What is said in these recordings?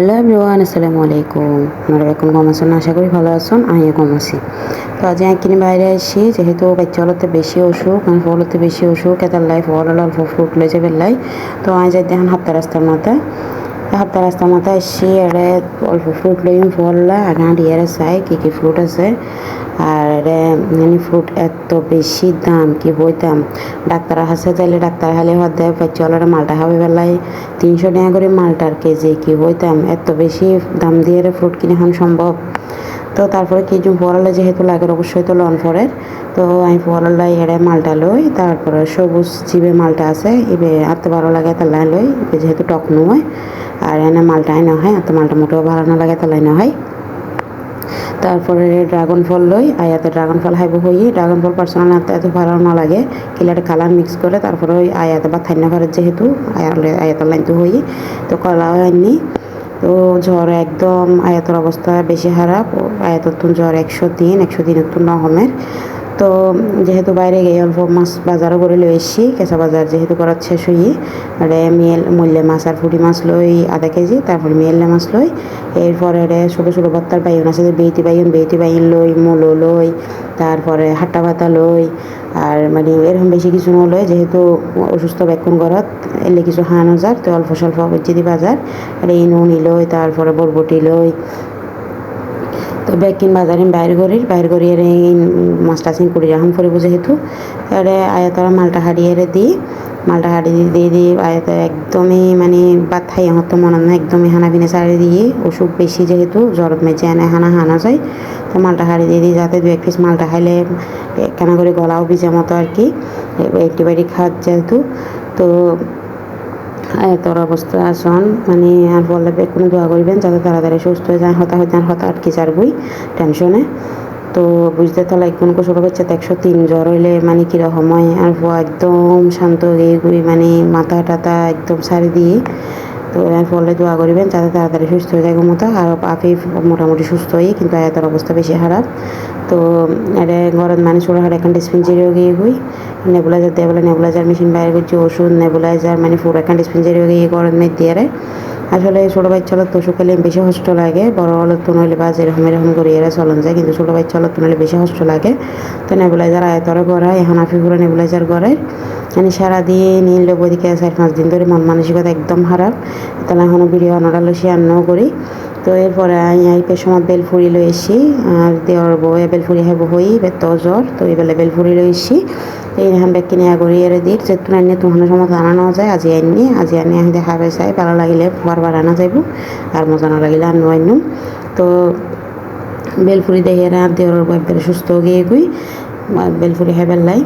Hello everyone আসসালামু আলাইকুম। আপনারা এরকম কম আছেন, আশা করি ভালো আছেন, আমিও কম আছি। তো আজ একদিন বাইরে আসি, যেহেতু বাচ্চা হলতে বেশি অসুখ আমি ফলতে বেশি অসুখ এটার লাই ফল অল্প ফ্রুট লেজে বেলাই তো আমি যাই দেখেন হাপ্তা রাস্তার মাথায়। হাপ্তা রাস্তার মাথায় এড়ে অল্প ফ্রুট লই ফল আগাঁটি এর চাই কী কী ফ্রুট আছে। আর ফ্রুট এত বেশি দাম, কি বইতাম ডাক্তার হাসে চাইলে ডাক্তার হালে হাত দেয় বাচ্চা হলে মালটা হবে বেলায় তিনশো টাকা করে মালটার কেজি, কি বইতাম এত বেশি দাম দিয়ে ফ্রুট কিনে এখন সম্ভব। তো তারপরে কিছু পড়ালে যেহেতু লাগে, অবশ্যই তো লন ফরের তো আমি পড়ালে এড়ে মালটা লই, তারপরে সবুজ জিবে মালটা আছে এবে আত্ম ভালো লাগে তাহলে লই যেহেতু টক নয়, আর এনে মালটাই না হয় এত মালটা মোটেও ভালো না লাগে তাহলে না হয়। তারপরে ড্রাগন ফল লই আয়াতে ড্রাগন ফল হাইব হই, ড্রাগন ফল পার্সোনাল এত এত ভালো না লাগে, কিলারে কালার মিক্স করে তারপরে ওই আয়াতে বা থাইনা ভারের যেহেতু আয়াতের লাইন তো হই, তো কলাও আননি তো জ্বর একদম আয়াতর অবস্থা বেশি খারাপ আয়াতর জ্বর একশো তিন, একশো তিনের তো নহমের তো যেহেতু বাইরে গিয়ে অল্প মাছ বাজারও করে লই এসছি, কেঁচা বাজার যেহেতু করার শেষ হই আর মিয়েল, মূল্যে মাছ আর ফুটি মাছ লই আধা কেজি, তারপর মিয়েল্লে মাছ লই, এরপরে ছোটো ছোটো বাত্তার বাইন আছে বেইতি বাইন বেইতি বাইন লই, মূলো লই, তারপরে হাট্টা পাতা লই, আর মানে এরকম বেশি কিছু নলয় যেহেতু অসুস্থ বেক্ষণ ঘরত, এলে কিছু হানো যাক, তো অল্প স্বল্প যদি বাজার আর এই নুনি লই, তারপরে বরবটি লই তো বেকিন বাজারে বাইর করির বাইর করি এর এই মাছটা সিং কুড়ি রাখাম ফুরিব যেহেতু এরে আয়াতরা মালটা হারিয়ে দিই, মালটা হাড়ি দিয়ে দিয়ে দিয়ে আয়াতে একদমই মানে বাদ খাই হতো মনে না, একদমই হানা বিনে সারি দিয়ে অসুখ বেশি যেহেতু জ্বরত মেচে আনে হানা হানা যায়। তো মালটা হাড়ি দিয়ে দিই, যাতে দু এক পিস মালটা খাইলে কেনা করে গলাও ভিজে মতো আর কি অ্যান্টিবায়োটিক খাওয়ার যেহেতু। তো তোর অবস্থা আসন মানে আর বললে কোনো দোয়া করবেন যাতে তাড়াতাড়ি সুস্থ হয়ে যায়। হতা যান হতা আটকে চারবই টেনশনে তো বুঝতে তো লাইক কোন ছোটো বাচ্চা একশো তিন জ্বর হইলে মানে কীরকম হয়? আর একদম শান্ত গিয়ে গুই মানে মাথা টাথা একদম সারি দিয়ে। তো এর ফলে দোয়া করিবেন যাতে তাড়াতাড়ি সুস্থ হয়ে যায় মতো আর আপনি মোটামুটি সুস্থ হয়ে, কিন্তু এত অবস্থা বেশি খারাপ। তো এটা ঘরত মানে ছোটো হাট এখন ডিসপেন্সারিও গিয়ে হই দিয়ে বলে নেবুলাইজার মেশিন বাইরে করছে ওষুধ, নেবুলাইজার মানে পুরো এখন ডিসপেন্সারিও গিয়ে ঘরত মেয়ে দিয়ে আসলে ছোটো বাচ্চা তো শুকালে বেশি কষ্ট লাগে, বড় হলত তো নইলে বা যেরকম এরকম করে এরা চলন যায়, কিন্তু ছোটো বাচ্চা হলত তো নইলে বেশি কষ্ট লাগে। তো নেবুলাইজার আয়তরে গড়ায় এখন আফি পুরো নেবুলাইজার গড়ায় মানে সারাদিন নিলে বদিকে চার পাঁচ দিন ধরে মন মানসিকতা একদম খারাপ। তাহলে এখনও ভিডিও আনারালো শেয়ার করি। তো এরপরে আমি এই পেশমত বেলফুরি লই এসি, আর দেওয়ার বউ বেলফুরি খাইব হই বেত জ্বর, তো এইবেলে বেলফুরি লই এসি। এই রেহান ব্যাগ কিনে আগরি এর দিই যে তুন আনিয়ে তুহানো সময় আনানো যায়, আজি আনি আজি আনি আমি দেখা পাই চাই ভালো লাগিলে বারবার আনা যাইব, আর মজা না লাগিলে আনো আনো তো বেলফুরি দেখে আর দেওয়ার বউ সুস্থ গিয়ে গুই। বেলফুরি খাই বেললাই।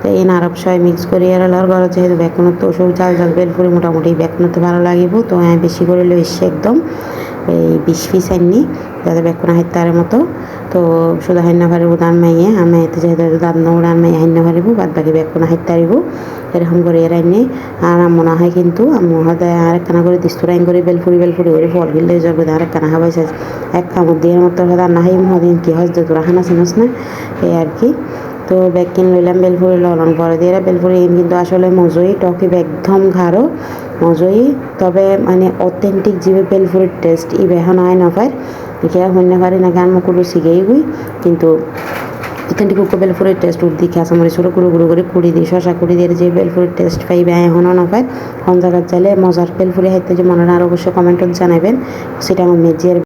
তো এই নারব সবাই মিক্স করি আর লর ঘরে যেহেতু বেকনত তো ওসব চাল চাল বেলফুরি মোটামুটি বেকনতে ভালো লাগিব, তো আমি বেশি করে লই এসছি একদম এই বিশ পিস আননি যাতে বেকুনা হাইতার মতো। তো শুধু হাইনা পারিব দান মাইয়ে, আমি এতে যেহেতু দান উড়ান মাইয়ে হাইনা পারিব বাদ বাকি বেকুনা হাইতারিব এরকম করে এর আইনি। আর মনে হয় কিন্তু মনে আর একখানা করে দিস্তুরাইন করে বেলফুরি বেলফুরি করে, ফল গিলে যাবে আর একখানা খাবাইছে এক কামড় দিয়ে মতো রান্না হাই মদিন কি হয় যে তোরা খানা চিনস না, এই আর কি। তো ব্যাগ কিনে লইলাম বেলফুরি ললন পরে দিয়ে বেলফুরি কিন্তু আসলে মজুই টকি একদম ঘাড়ো মজুই তবে মানে অথেন্টিক যে বেলফুরির টেস্ট ই বেহা নয় নফার দেখে হইনে পারি না গান মুকুলো শিখেই গুই। কিন্তু অথেন্টিক উকো বেলফুরের টেস্ট উঠ দিকে আসামরি ছোটো গুঁড়ো গুঁড়ো করে কুড়ি দিই শশা কুড়ি দিয়ে যে বেলফুরের টেস্ট পাইবে এখনও না পায় কোন জায়গার চাইলে মজার বেলফুরি হাইতে যে মনে হয় আর অবশ্যই কমেন্টত জানাবেন সেটা আমার মেজিয়ার